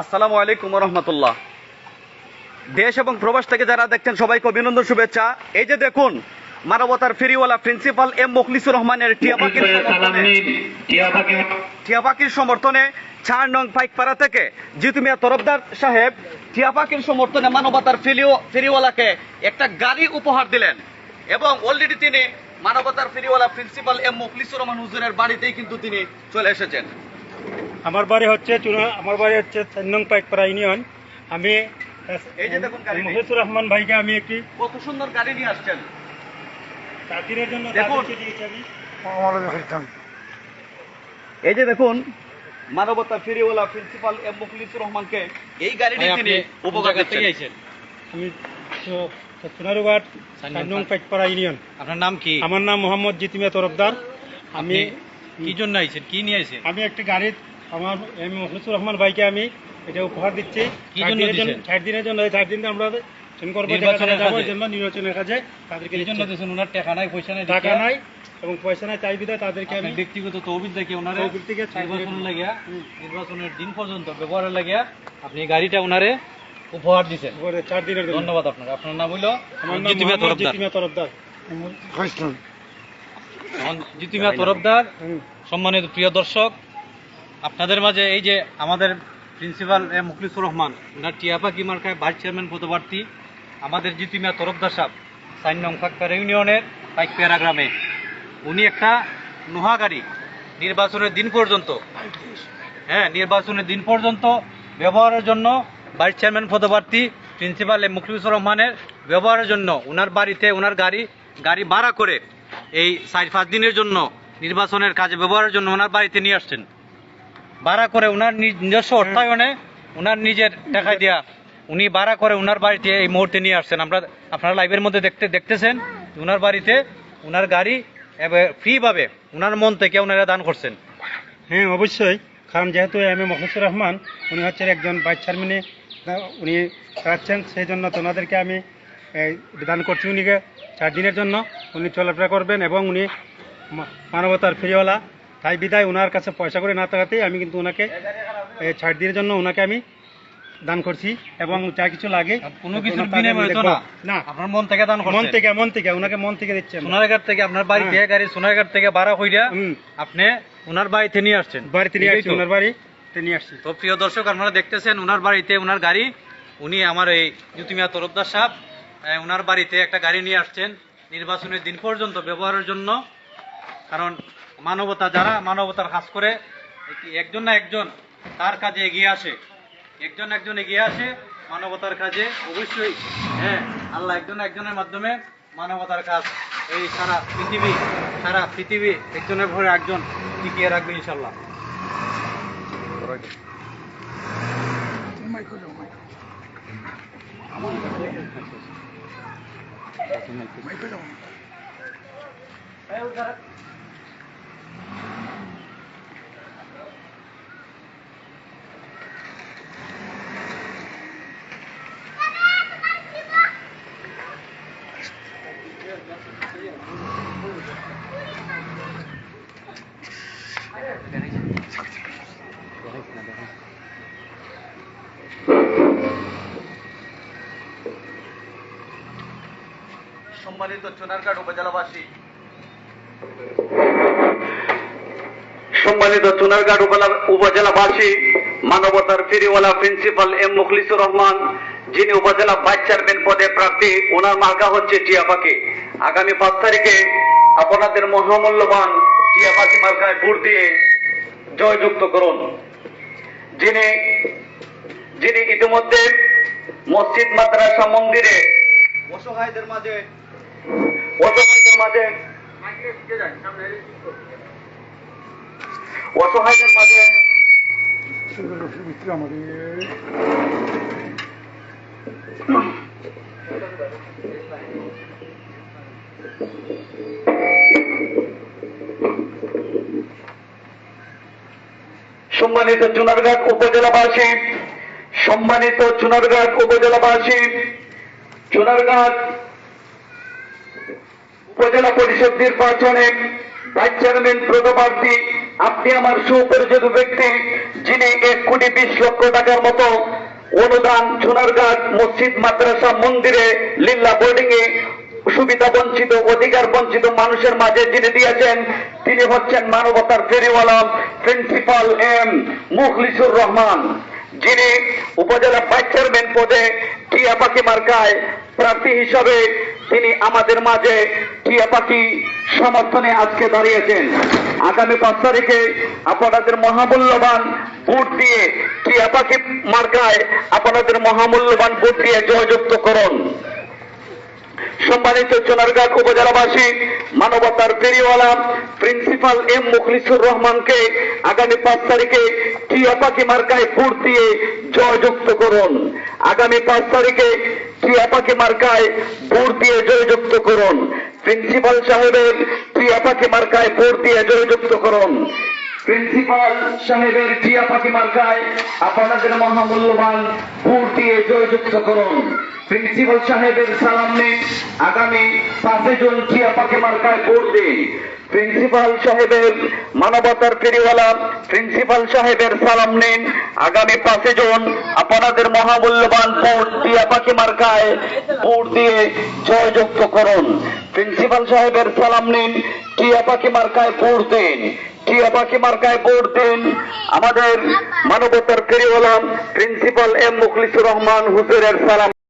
আসসালামু আলাইকুম রহমতুল্লাহ। দেশ এবং প্রবাস থেকে যারা দেখছেন সবাইকে অভিনন্দন শুভেচ্ছা। এই যে দেখুন মানবতার ফেরিওয়ালা প্রিন্সিপাল এম মুখলিসুর রহমানের টিয়াপাখির সমর্থনে। সমর্থনে চার নং পাইকপাড়া থেকে জিতু মিয়া তরফদার সাহেব টিয়াপাখির সমর্থনে মানবতার ফেরিও ফেরিওয়ালাকে একটা গাড়ি উপহার দিলেন। এবং অলরেডি তিনি মানবতার ফেরিওয়ালা প্রিন্সিপাল এম মুখলিসুর রহমান হুজুরের বাড়িতেই কিন্তু তিনি চলে এসেছেন। আমার বাড়ি হচ্ছে চুনা আমার বাড়ি হচ্ছে চার নং পাইকপাড়া ইউনিয়ন। আমি এই যে দেখুন গাড়িটি। মহিষুর রহমান ভাইকে আমি একটি কত সুন্দর গাড়ি নিয়ে আসছেন। চাকরির জন্য এই যে দেখুন মানবতা ফেরিওয়ালা প্রিন্সিপাল এম মুখলিসুর রহমানকে এই গাড়িটি তিনি উপকার দিচ্ছেন আমি সোনারুঘাট চার নং পাইকপাড়া ইউনিয়ন। আপনার নাম কি? আমার নাম মোহাম্মদ জিতিমিয়া তরফদার। আমি কি জন্য আইছেন? কি নিয়ে আইছেন? আমি একটি গাড়ি আমার এম মখলিসুর রহমান ভাইকে আমি এটা উপহার দিচ্ছি। ষাট দিনের জন্য? ষাট দিনের জন্য দিন আমরা নির্বাচনের কাজে? এই জন্য নির্বাচনের কাজে তাদেরকে এই জন্য দিচ্ছি। দিয়েছেন? ওনার টাকা নাই পয়সা নাই টাকা নাই এবং পয়সা নাই তাই তাদেরকে আমি আপনি ব্যক্তিগত তহবিল থেকে ওনারে তহবিল থেকে ছাড় দিয়ে নির্বাচন লাগিয়া নির্বাচনের দিন পর্যন্ত ব্যবহারের লাগিয়া আপনি গাড়িটা ওনারে উপহার চার দিনের ধন্যবাদ আপনার আপনার নাম হইল? তরফদার। জিতুমিয়া তরফদার। সম্মানিত প্রিয় দর্শক আপনাদের মাঝে এই যে আমাদের প্রিন্সিপাল এ মুখলিসুর রহমান, ওনার টিয়াপাকি মার্কায় ভাইস চেয়ারম্যান পদপ্রার্থী, আমাদের জিতুমিয়া তরফদার সাহেব সাইন নং ইউনিয়নের পাইকপেয়ারা গ্রামে। উনি একটা নোহা গাড়ি নির্বাচনের দিন পর্যন্ত হ্যাঁ নির্বাচনের দিন পর্যন্ত ব্যবহারের জন্য ভাইস চেয়ারম্যান পদপ্রার্থী, প্রিন্সিপাল এ মুখলিসুর রহমানের ব্যবহারের জন্য ওনার বাড়িতে ওনার গাড়ি গাড়ি ভাড়া করে এই চার পাঁচ দিনের জন্য নির্বাচনের কাজে ব্যবহারের জন্য ওনার বাড়িতে নিয়ে আসছেন। ভাড়া করে নিজ- নিজস্ব অর্থায়নে ওনার নিজের টাকা দিয়া উনি ভাড়া করে ওনার বাড়িতে এই মুহূর্তে নিয়ে আসছেন। আমরা আপনারা লাইভের মধ্যে দেখতে দেখতেছেন ওনার বাড়িতে ওনার গাড়ি ফ্রিভাবে ওনার মন থেকে ওনারা দান করছেন। হ্যাঁ অবশ্যই। কারণ যেহেতু এম এ মখলিসুর রহমান, উনি হচ্ছেন একজন ভাইস চেয়ারম্যানে উনি চাচ্ছেন সেই জন্য তো ওনাদেরকে আমি দান করছি উনিকে চার দিনের জন্য। উনি চলাফেরা করবেন এবং উনি মানবতার ফেরিওয়ালা। তাই বিদায় ওনার কাছে পয়সা করে না থাকাতেই আমি কিন্তু ওনাকে ছাড় দিনের জন্য ওনাকে আমি দান করছি এবং যা কিছু লাগে কোনো কিছু না। আপনার মন থেকে দান মন থেকে মন থেকে ওনাকে মন থেকে দিচ্ছেন সোনারঘাট থেকে আপনার বাড়ি হ্যাঁ। গাড়ি সোনারঘাট থেকে ভাড়া হইয়া আপনি ওনার বাড়িতে নিয়ে আসছেন। বাড়িতে নিয়ে এটাই আসছি তো? ওনার বাড়িতে নিয়ে আসছি। তো প্রিয় দর্শক আপনারা দেখতেছেন ওনার বাড়িতে ওনার গাড়ি উনি আমার এই জ্যোতিমিয়া তরফদার সাহেব ওনার বাড়িতে একটা গাড়ি নিয়ে আসছেন নির্বাচনের দিন পর্যন্ত ব্যবহারের জন্য। কারণ মানবতা যারা, মানবতার কাজ করে একজন না একজন তার কাজে এগিয়ে আসে। একজন একজন এগিয়ে আসে, মানবতার কাজে অবশ্যই। হ্যাঁ আল্লাহ একজন একজনের মাধ্যমে মানবতার কাজ এই সারা পৃথিবী সারা পৃথিবী একজনের ভরে একজন টিকিয়ে রাখবে ইনশাল্লাহ সম্মানিত চুনারঘাট উপজেলাবাসী সম্মানিত উপজেলা- উপজেলাবাসী মানবতার ফেরিওয়ালা প্রিন্সিপাল এম মুখলিসুর রহমান যিনি উপজেলা ভাইস চেয়ারম্যান পদে প্রার্থী ওনার মার্কা হচ্ছে টিয়া পাখি। আগামী পাঁচ তারিখে আপনাদের মহামূল্যবান টিয়া পাখি মার্কায় ভোট দিয়ে জয়যুক্ত করুন। যিনি যিনি ইতিমধ্যে মসজিদ মাদ্রাসা মন্দিরে অসহায়দের মাঝে অসহায়দের মাঝে মাঝে? সম্মানিত চুনারঘাট উপজেলাবাসী সম্মানিত চুনারঘাট উপজেলাবাসী চুনারঘাট উপজেলা পরিষদ নির্বাচনে ভাইস চেয়ারম্যান পদপ্রার্থী আপনি আমার সুপরিচিত ব্যক্তি যিনি এক কোটি বিশ লক্ষ টাকার মতো অনুদান সোনারঘাট মসজিদ, মাদ্রাসা, মন্দিরে, লিল্লা বোর্ডিং এ সুবিধা বঞ্চিত, অধিকার বঞ্চিত মানুষের মাঝে যিনি দিয়েছেন, তিনি হচ্ছেন মানবতার ফেরিওয়ালা প্রিন্সিপাল এম মুখলিসুর রহমান, যিনি উপজেলা ভাইস চেয়ারম্যান পদে টিয়া পাখি মার্কায় প্রার্থী হিসাবে তিনি আমাদের মাঝে টিয়া পাখি সমর্থনে আজকে দাঁড়িয়েছেন। আগামী পাঁচ তারিখে আপনাদের মহামূল্যবান ভোট দিয়ে টিয়া পাখি মার্কায় আপনাদের মহামূল্যবান ভোট দিয়ে জয়যুক্ত করুন। সম্মানিত চোনারঘাট উপজেলাবাসী, মানবতার ফেরিওয়ালা প্রিন্সিপাল এম মুখলিসুর রহমানকে আগামী পাঁচ তারিখে টিয়া পাখি মার্কায় ভোট দিয়ে জয়যুক্ত করুন। আগামী পাঁচ তারিখে পাখি মার্কায় ভোট দিয়ে জয়যুক্ত করুন। প্রিন্সিপাল সাহেবের প্রিয়াপাকে মার্কায় ভোট দিয়ে জয়যুক্ত করুন। প্রিন্সিপাল সাহেবের টিয়া পাখি মার্কায় আপনাদের মহামূল্যবান ভোট দিয়ে জয়যুক্ত করুন। প্রিন্সিপাল সাহেবের সালাম নিন। আগামী পাঁচে জুন টিয়া পাখি মার্কায় ভোট দিন। প্রিন্সিপাল সাহেবের মানবতার ফেরিওয়ালা প্রিন্সিপাল সাহেবের সালাম নিন। আগামী পাঁচে জুন আপনাদের মহামূল্যবান ভোট টিয়া পাখি মার্কায় ভোট দিয়ে জয়যুক্ত করুন। প্রিন্সিপাল সাহেবের সালাম নিন। টিয়া পাখি মার্কায় ভোট দিন। টিয়া পাখি মার্কায় ভোট দিন আমাদের মানবতার কেরিওয়ালাম প্রিন্সিপাল এম মুখলিসুর রহমান হুজুরের সালাম।